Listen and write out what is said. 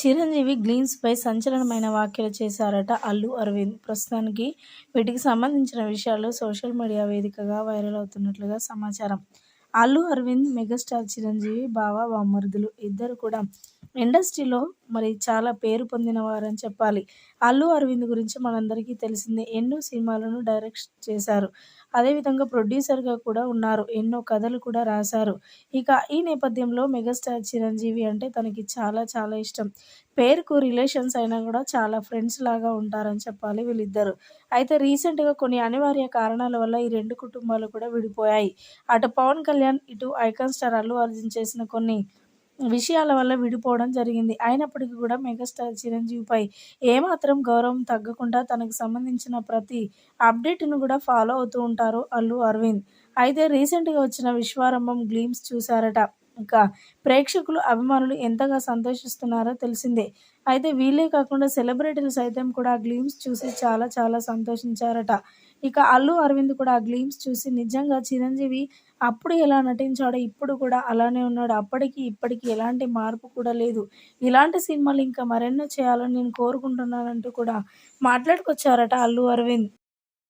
చిరంజీవి గ్లీన్స్పై సంచలనమైన వ్యాఖ్యలు చేశారట అల్లు అరవింద్. ప్రస్తుతానికి వీటికి సంబంధించిన విషయాలు సోషల్ మీడియా వేదికగా వైరల్ అవుతున్నట్లుగా సమాచారం. అల్లు అరవింద్, మెగాస్టార్ చిరంజీవి బావా బామర్దులు. ఇద్దరు కూడా ఇండస్ట్రీలో మరి చాలా పేరు పొందిన వారని చెప్పాలి. అల్లు అరవింద్ గురించి మనందరికీ తెలిసిందే. ఎన్నో సినిమాలను డైరెక్ట్ చేశారు. అదేవిధంగా ప్రొడ్యూసర్గా కూడా ఉన్నారు. ఎన్నో కథలు కూడా రాశారు. ఇక ఈ నేపథ్యంలో మెగాస్టార్ చిరంజీవి అంటే తనకి చాలా చాలా ఇష్టం. పేరుకు రిలేషన్స్ అయినా కూడా చాలా ఫ్రెండ్స్ లాగా ఉంటారని చెప్పాలి వీళ్ళిద్దరు. అయితే రీసెంట్గా కొన్ని అనివార్య కారణాల వల్ల ఈ రెండు కుటుంబాలు కూడా విడిపోయాయి. అటు పవన్ కళ్యాణ్, ఇటు ఐకాన్ స్టార్ అల్లు అర్జున్ చేసిన కొన్ని విషయాల వల్ల విడిపోవడం జరిగింది. అయినప్పటికీ కూడా మెగాస్టార్ చిరంజీవిపై ఏమాత్రం గౌరవం తగ్గకుండా తనకు సంబంధించిన ప్రతి అప్డేట్ను కూడా ఫాలో అవుతూ ఉంటారు అల్లు అరవింద్. అయితే రీసెంట్గా వచ్చిన విశ్వారంభం గ్లీమ్స్ చూశారట. ఇంకా ప్రేక్షకులు, అభిమానులు ఎంతగా సంతోషిస్తున్నారో తెలిసిందే. అయితే వీళ్ళే కాకుండా సెలబ్రిటీలు సైతం కూడా ఆ గ్లీమ్స్ చూసి చాలా చాలా సంతోషించారట. ఇక అల్లు అరవింద్ కూడా ఆ గ్లీమ్స్ చూసి నిజంగా చిరంజీవి అప్పుడు ఎలా నటించాడో ఇప్పుడు కూడా అలానే ఉన్నాడు. అప్పటికి ఇప్పటికి ఎలాంటి మార్పు కూడా లేదు. ఇలాంటి సినిమాలు ఇంకా మరెన్నో చేయాలని నేను కోరుకుంటున్నానంటూ కూడా మాట్లాడుకొచ్చారట అల్లు అరవింద్.